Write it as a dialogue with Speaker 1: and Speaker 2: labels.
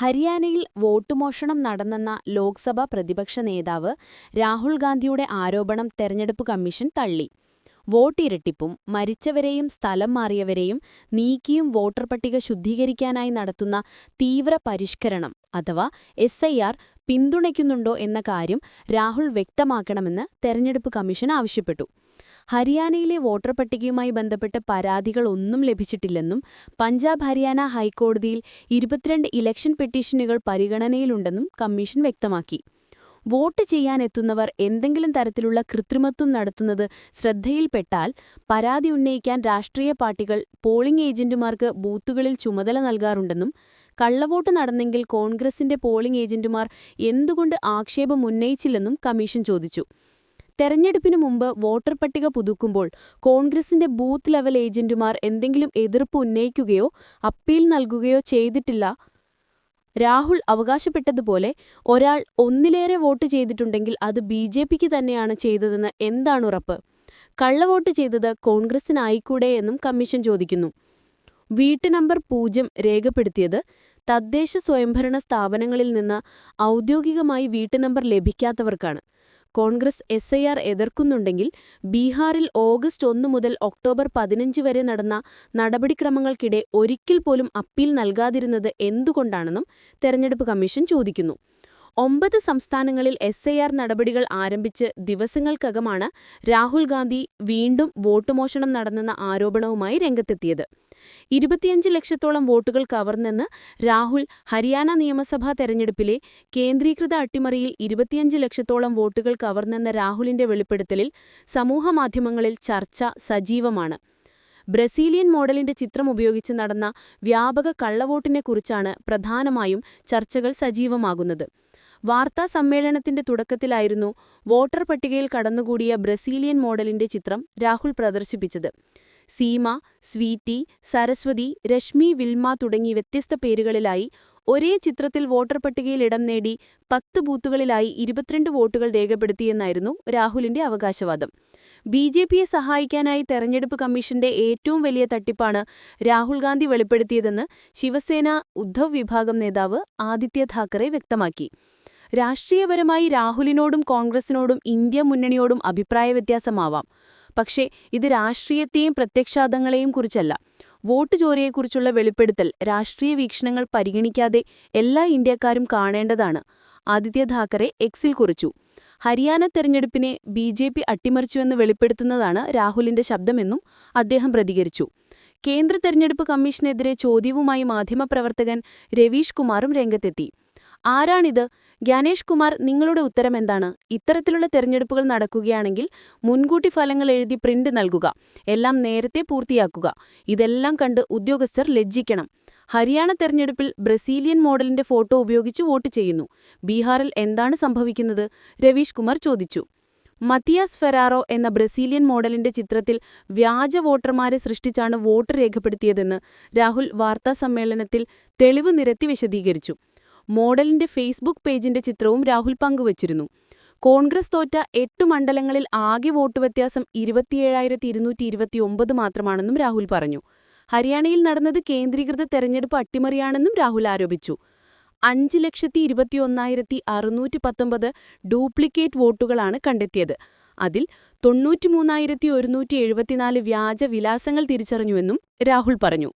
Speaker 1: ഹരിയാനയിൽ വോട്ടുമോഷണം നടന്നെന്ന ലോക്സഭാ പ്രതിപക്ഷ നേതാവ് രാഹുൽ ഗാന്ധിയുടെ ആരോപണം തെരഞ്ഞെടുപ്പ് കമ്മീഷൻ തള്ളി. വോട്ടിരട്ടിപ്പും മരിച്ചവരെയും സ്ഥലം മാറിയവരെയും നീക്കിയും വോട്ടർ പട്ടിക ശുദ്ധീകരിക്കാനായി നടത്തുന്ന തീവ്ര പരിഷ്കരണം അഥവാ എസ് പിന്തുണയ്ക്കുന്നുണ്ടോ എന്ന കാര്യം രാഹുൽ വ്യക്തമാക്കണമെന്ന് തെരഞ്ഞെടുപ്പ് കമ്മീഷൻ ആവശ്യപ്പെട്ടു. ഹരിയാനയിലെ വോട്ടർ പട്ടികയുമായി ബന്ധപ്പെട്ട് പരാതികളൊന്നും ലഭിച്ചിട്ടില്ലെന്നും പഞ്ചാബ് ഹരിയാന ഹൈക്കോടതിയിൽ ഇരുപത്തിരണ്ട് ഇലക്ഷൻ പെറ്റീഷനുകൾ പരിഗണനയിലുണ്ടെന്നും കമ്മീഷൻ വ്യക്തമാക്കി. വോട്ട് ചെയ്യാനെത്തുന്നവർ എന്തെങ്കിലും തരത്തിലുള്ള കൃത്രിമത്വം നടത്തുന്നത് ശ്രദ്ധയിൽപ്പെട്ടാൽ പരാതി ഉന്നയിക്കാൻ രാഷ്ട്രീയ പാർട്ടികൾ പോളിംഗ് ഏജന്റുമാർക്ക് ബൂത്തുകളിൽ ചുമതല നൽകാറുണ്ടെന്നും കള്ളവോട്ട് നടന്നെങ്കിൽ കോൺഗ്രസിന്റെ പോളിംഗ് ഏജന്റുമാർ എന്തുകൊണ്ട് ആക്ഷേപം ഉന്നയിച്ചില്ലെന്നും കമ്മീഷൻ ചോദിച്ചു. തെരഞ്ഞെടുപ്പിനു മുമ്പ് വോട്ടർ പട്ടിക പുതുക്കുമ്പോൾ കോൺഗ്രസിന്റെ ബൂത്ത് ലെവൽ ഏജന്റുമാർ എന്തെങ്കിലും എതിർപ്പ് ഉന്നയിക്കുകയോ അപ്പീൽ നൽകുകയോ ചെയ്തിട്ടില്ല. രാഹുൽ അവകാശപ്പെട്ടതുപോലെ ഒരാൾ ഒന്നിലേറെ വോട്ട് ചെയ്തിട്ടുണ്ടെങ്കിൽ അത് ബി ജെ പിക്ക് തന്നെയാണ് ചെയ്തതെന്ന് എന്താണ് ഉറപ്പ്? കള്ളവോട്ട് ചെയ്തത് കോൺഗ്രസിനായിക്കൂടെ എന്നും കമ്മീഷൻ ചോദിക്കുന്നു. വീട്ടു നമ്പർ പൂജ്യം രേഖപ്പെടുത്തിയത് തദ്ദേശ സ്വയംഭരണ സ്ഥാപനങ്ങളിൽ നിന്ന് ഔദ്യോഗികമായി വീട്ടു നമ്പർ ലഭിക്കാത്തവർക്കാണ്. കോൺഗ്രസ് എസ് ഐ ആർ എതിർക്കുന്നുണ്ടെങ്കിൽ ബീഹാറിൽ ഓഗസ്റ്റ് ഒന്ന് മുതൽ ഒക്ടോബർ പതിനഞ്ച് വരെ നടന്ന നടപടിക്രമങ്ങൾക്കിടെ ഒരിക്കൽ പോലും അപ്പീൽ നൽകാതിരുന്നത് എന്തുകൊണ്ടാണെന്നും തെരഞ്ഞെടുപ്പ് കമ്മീഷൻ ചോദിക്കുന്നു. ഒമ്പത് സംസ്ഥാനങ്ങളിൽ എസ് ഐ ആർ നടപടികൾ ആരംഭിച്ച് ദിവസങ്ങൾക്കകമാണ് രാഹുൽ ഗാന്ധി വീണ്ടും വോട്ടുമോഷണം നടന്നെന്ന ആരോപണവുമായി രംഗത്തെത്തിയത്. ഇരുപത്തിയഞ്ച് ലക്ഷത്തോളം വോട്ടുകൾ കവർന്നെന്ന് രാഹുൽ ഹരിയാന നിയമസഭാ തെരഞ്ഞെടുപ്പിലെ കേന്ദ്രീകൃത അട്ടിമറിയിൽ ഇരുപത്തിയഞ്ച് ലക്ഷത്തോളം വോട്ടുകൾ കവർന്നെന്ന രാഹുലിന്റെ വെളിപ്പെടുത്തലിൽ സമൂഹമാധ്യമങ്ങളിൽ ചർച്ച സജീവമാണ്. ബ്രസീലിയൻ മോഡലിന്റെ ചിത്രം ഉപയോഗിച്ച് നടന്ന വ്യാപക കള്ളവോട്ടിനെക്കുറിച്ചാണ് പ്രധാനമായും ചർച്ചകൾ സജീവമാകുന്നത്. വാർത്താ സമ്മേളനത്തിന്റെ തുടക്കത്തിലായിരുന്നു വോട്ടർ പട്ടികയിൽ കടന്നുകൂടിയ ബ്രസീലിയൻ മോഡലിന്റെ ചിത്രം രാഹുൽ പ്രദർശിപ്പിച്ചത്. സീമ സ്വീറ്റി സരസ്വതി രശ്മി വിൽമ തുടങ്ങി വ്യത്യസ്ത പേരുകളിലായി ഒരേ ചിത്രത്തിൽ വോട്ടർ പട്ടികയിൽ ഇടം നേടി പത്ത് ബൂത്തുകളിലായി ഇരുപത്തിരണ്ട് വോട്ടുകൾ രേഖപ്പെടുത്തിയെന്നായിരുന്നു രാഹുലിന്റെ അവകാശവാദം. ബി ജെ പിയെ സഹായിക്കാനായി തെരഞ്ഞെടുപ്പ് കമ്മീഷന്റെ ഏറ്റവും വലിയ തട്ടിപ്പാണ് രാഹുൽ ഗാന്ധി വെളിപ്പെടുത്തിയതെന്ന് ശിവസേന ഉദ്ധവ് വിഭാഗം നേതാവ് ആദിത്യ താക്കറെ വ്യക്തമാക്കി. രാഷ്ട്രീയപരമായി രാഹുലിനോടും കോൺഗ്രസിനോടും ഇന്ത്യ മുന്നണിയോടും അഭിപ്രായ വ്യത്യാസമാവാം. പക്ഷേ ഇത് രാഷ്ട്രീയത്തെയും പ്രത്യക്ഷാതങ്ങളെയും കുറിച്ചല്ല. വോട്ട് ചോരയെക്കുറിച്ചുള്ള വെളിപ്പെടുത്തൽ രാഷ്ട്രീയ വീക്ഷണങ്ങൾ പരിഗണിക്കാതെ എല്ലാ ഇന്ത്യക്കാരും കാണേണ്ടതാണ്. ആദിത്യ ധാക്കറെ എക്സിൽ കുറിച്ചു. ഹരിയാന തെരഞ്ഞെടുപ്പിനെ ബി ജെ പി അട്ടിമറിച്ചുവെന്ന് വെളിപ്പെടുത്തുന്നതാണ് രാഹുലിന്റെ ശബ്ദമെന്നും അദ്ദേഹം പ്രതികരിച്ചു. കേന്ദ്ര തെരഞ്ഞെടുപ്പ് കമ്മീഷനെതിരെ ചോദ്യവുമായി മാധ്യമപ്രവർത്തകൻ രവീഷ് കുമാറും രംഗത്തെത്തി. ആരാണിത്? ജ്ഞാനേഷ് കുമാർ നിങ്ങളുടെ ഉത്തരം എന്താണ്? ഇത്തരത്തിലുള്ള തെരഞ്ഞെടുപ്പുകൾ നടക്കുകയാണെങ്കിൽ മുൻകൂട്ടി ഫലങ്ങൾ എഴുതി പ്രിന്റ് നൽകുക. എല്ലാം നേരത്തെ പൂർത്തിയാക്കുക. ഇതെല്ലാം കണ്ട് ഉദ്യോഗസ്ഥർ ലജ്ജിക്കണം. ഹരിയാന തെരഞ്ഞെടുപ്പിൽ ബ്രസീലിയൻ മോഡലിന്റെ ഫോട്ടോ ഉപയോഗിച്ച് വോട്ട് ചെയ്യുന്നു. ബീഹാറിൽ എന്താണ് സംഭവിക്കുന്നത്? രവീഷ് കുമാർ ചോദിച്ചു. മത്തിയാസ് ഫെറാറോ എന്ന ബ്രസീലിയൻ മോഡലിന്റെ ചിത്രത്തിൽ വ്യാജ വോട്ടർമാരെ സൃഷ്ടിച്ചാണ് വോട്ട് രേഖപ്പെടുത്തിയതെന്ന് രാഹുൽ വാർത്താസമ്മേളനത്തിൽ തെളിവ് നിരത്തി വിശദീകരിച്ചു. മോഡലിന്റെ ഫേസ്ബുക്ക് പേജിന്റെ ചിത്രവും രാഹുൽ പങ്കുവച്ചിരുന്നു. കോൺഗ്രസ് തോറ്റ എട്ട് മണ്ഡലങ്ങളിൽ ആകെ വോട്ട് വ്യത്യാസം ഇരുപത്തിയേഴായിരത്തി ഇരുന്നൂറ്റി ഇരുപത്തിയൊമ്പത് മാത്രമാണെന്നും രാഹുൽ പറഞ്ഞു. ഹരിയാനയിൽ നടന്നത് കേന്ദ്രീകൃത തെരഞ്ഞെടുപ്പ് അട്ടിമറിയാണെന്നും രാഹുൽ ആരോപിച്ചു. അഞ്ച് ലക്ഷത്തി ഇരുപത്തിയൊന്നായിരത്തി അറുന്നൂറ്റി പത്തൊമ്പത് ഡ്യൂപ്ലിക്കേറ്റ് വോട്ടുകളാണ് കണ്ടെത്തിയത്. അതിൽ തൊണ്ണൂറ്റിമൂന്നായിരത്തി ഒരുന്നൂറ്റി എഴുപത്തിനാല് വ്യാജ വിലാസങ്ങൾ തിരിച്ചറിഞ്ഞുവെന്നും രാഹുൽ പറഞ്ഞു.